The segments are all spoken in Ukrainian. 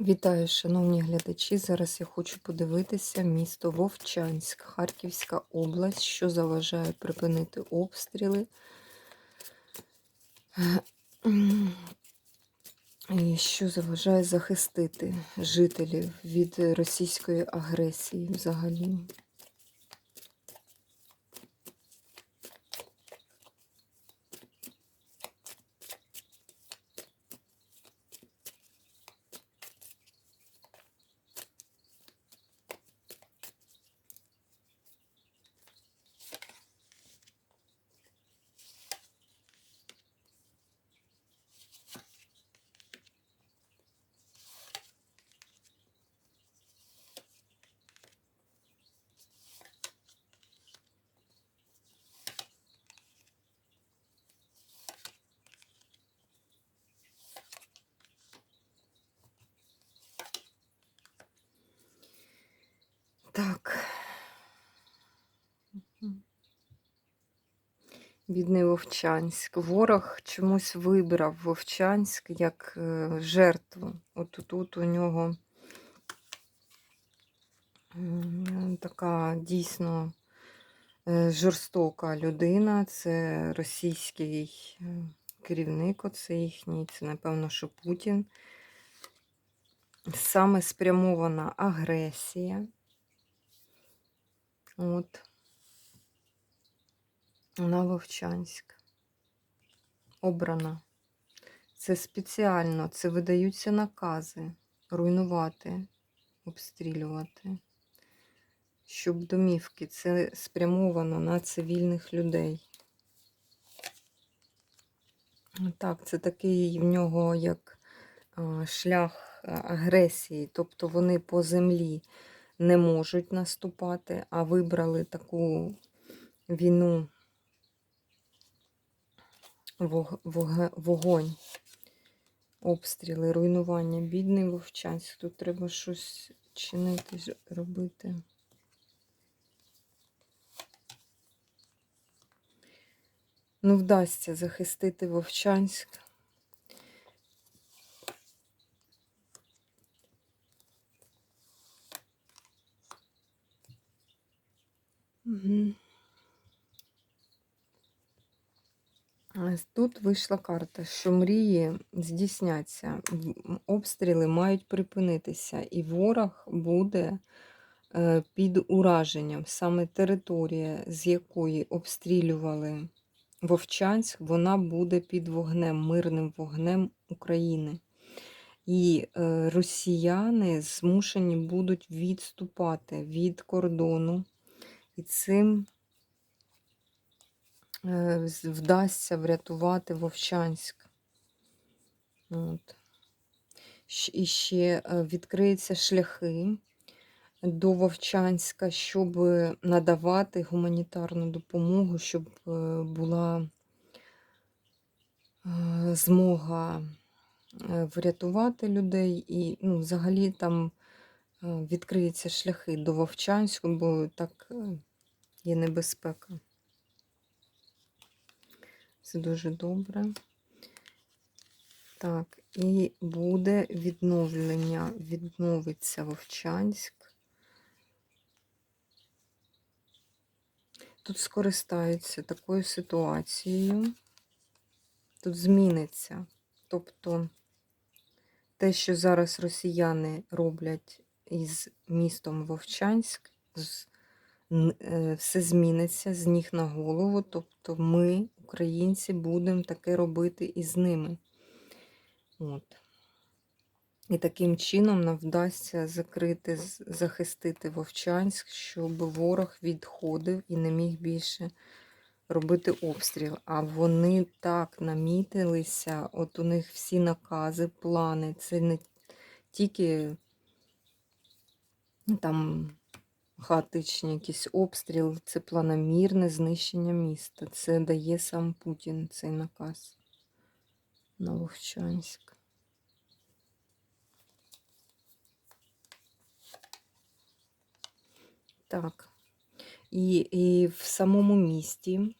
Вітаю, шановні глядачі. Зараз я хочу подивитися місто Вовчанськ, Харківська область, що заважає припинити обстріли. І що заважає захистити жителів від російської агресії взагалі. Так. Бідний Вовчанськ. Ворог чомусь вибрав Вовчанськ як е, жертву. От тут у нього така дійсно е, жорстока людина. Це російський е, керівник, оце їхній, це, напевно, що Путін. Саме спрямована агресія. От. На Вовчанськ. Обрана. Це спеціально, це видаються накази руйнувати, обстрілювати. Щоб домівки це спрямовано на цивільних людей. Так, це такий в нього як шлях агресії, тобто вони по землі не можуть наступати, а вибрали таку війну вогонь, обстріли, руйнування. Бідний вовчанськ. Тут треба щось чинити, робити. Ну, вдасться захистити Вовчанськ. Угу. Тут вийшла карта, що мрії здійсняться, обстріли мають припинитися, і ворог буде е, під ураженням. Саме територія, з якої обстрілювали Вовчанськ, вона буде під вогнем, мирним вогнем України. І е, росіяни змушені будуть відступати від кордону. І цим вдасться врятувати Вовчанськ. От. І ще е, відкриються шляхи до Вовчанська, щоб надавати гуманітарну допомогу, щоб е, була змога врятувати людей. І ну, взагалі там відкриються шляхи до Вовчанську, бо так є небезпека. Це дуже добре. Так, і буде відновлення, відновиться Вовчанськ. Тут скористаються такою ситуацією. Тут зміниться. Тобто те, що зараз росіяни роблять із містом Вовчанськ, е, все зміниться з ніг на голову. Тобто ми українці будемо таке робити і з ними. От. І таким чином нам вдасться закрити, захистити Вовчанськ, щоб ворог відходив і не міг більше робити обстріл. А вони так намітилися, от у них всі накази, плани. Це не тільки ну, там хаотичні якісь обстріл, це планомірне знищення міста. Це дає сам Путін цей наказ на Вовчанськ. Так. І, і в самому місті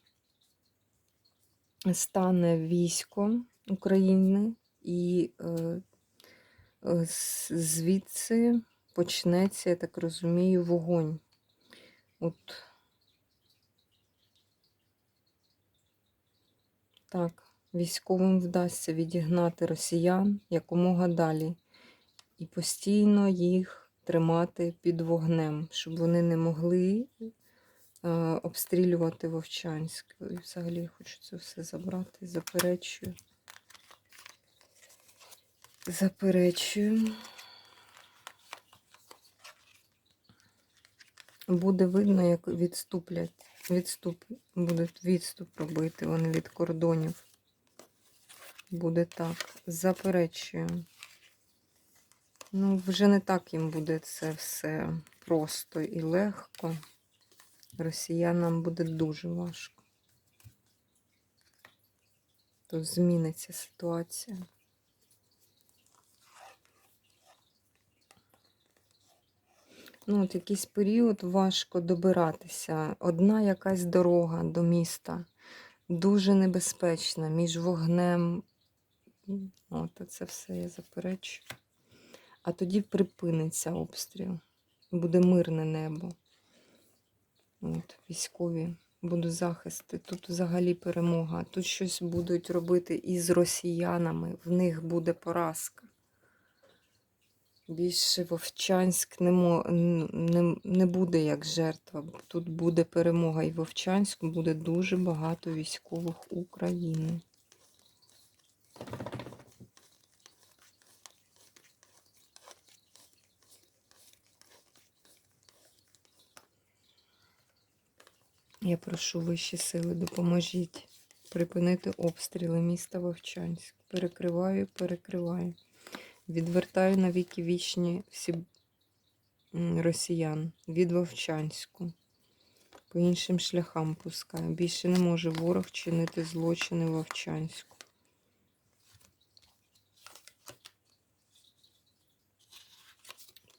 стане військо України і е, Е, Звідси почнеться, я так розумію, вогонь. От так, військовим вдасться відігнати росіян якомога далі і постійно їх тримати під вогнем, щоб вони не могли е, обстрілювати Вовчанськ. І взагалі я хочу це все забрати, заперечую. Заперечую. Буде видно, як відступлять. Відступ, будуть відступ робити вони від кордонів. Буде так. Заперечую. Ну, вже не так їм буде це все просто і легко. Росіянам буде дуже важко. Тут зміниться ситуація. Ну, от якийсь період важко добиратися. Одна якась дорога до міста дуже небезпечна між вогнем. От це все я заперечу. А тоді припиниться обстріл. Буде мирне небо. От, військові будуть захисти. Тут взагалі перемога. Тут щось будуть робити із росіянами. В них буде поразка. Більше Вовчанськ не, не, не буде як жертва. Тут буде перемога. І в Вовчанську буде дуже багато військових України. Я прошу вищі сили, допоможіть припинити обстріли міста Вовчанськ. Перекриваю, перекриваю. Відвертаю на віки вічні всі росіян від Вовчанську. По іншим шляхам пускаю. Більше не може ворог чинити злочини Вовчанську.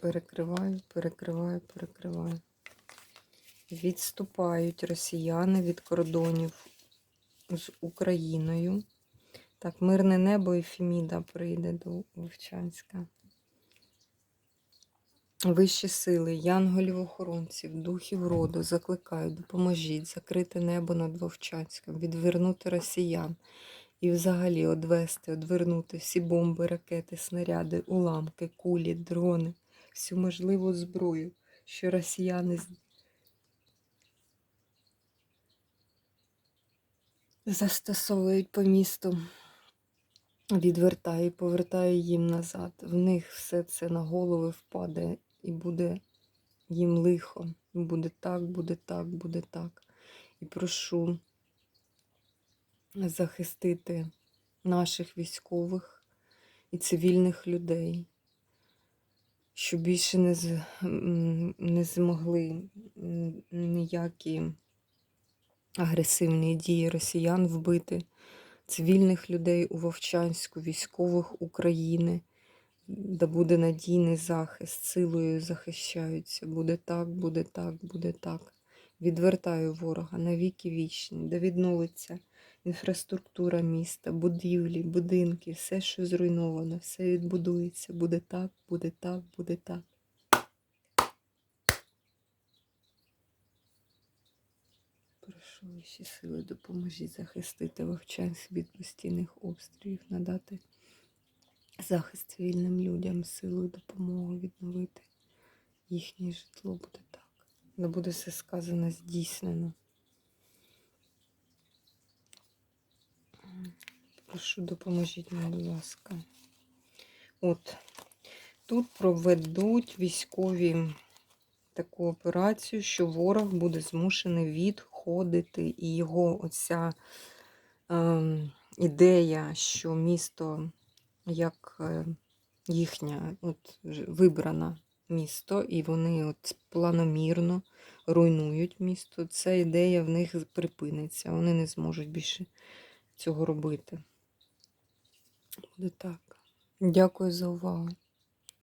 Перекриваю, перекриваю, перекриваю. Відступають росіяни від кордонів з Україною. Так, мирне небо і Феміда прийде до Вовчанська. Вищі сили, янголів-охоронців, духів роду закликають, допоможіть закрити небо над Вовчанськом, відвернути росіян і взагалі одвести, одвернути всі бомби, ракети, снаряди, уламки, кулі, дрони, всю можливу зброю, що росіяни застосовують по місту. Відвертаю і повертаю їм назад. В них все це на голови впаде і буде їм лихо. Буде так, буде так, буде так. І прошу захистити наших військових і цивільних людей, щоб більше не, з, не змогли ніякі агресивні дії росіян вбити цивільних людей у Вовчанську, військових України, да буде надійний захист, силою захищаються. Буде так, буде так, буде так. Відвертаю ворога на віки вічні, де відновиться інфраструктура міста, будівлі, будинки, все, що зруйновано, все відбудується. Буде так, буде так, буде так. Прошу вищі сили, допоможіть захистити Вовчанськ від постійних обстрілів, надати захист цивільним людям, силою допомогу відновити їхнє житло. Буде так. Не буде все сказано здійснено. Прошу, допоможіть мені, будь ласка. От, тут проведуть військові таку операцію, що ворог буде змушений відходити, і його оця ем, ідея, що місто як е, їхня от, вибрана місто, і вони от планомірно руйнують місто, ця ідея в них припиниться. Вони не зможуть більше цього робити. Буде так. Дякую за увагу.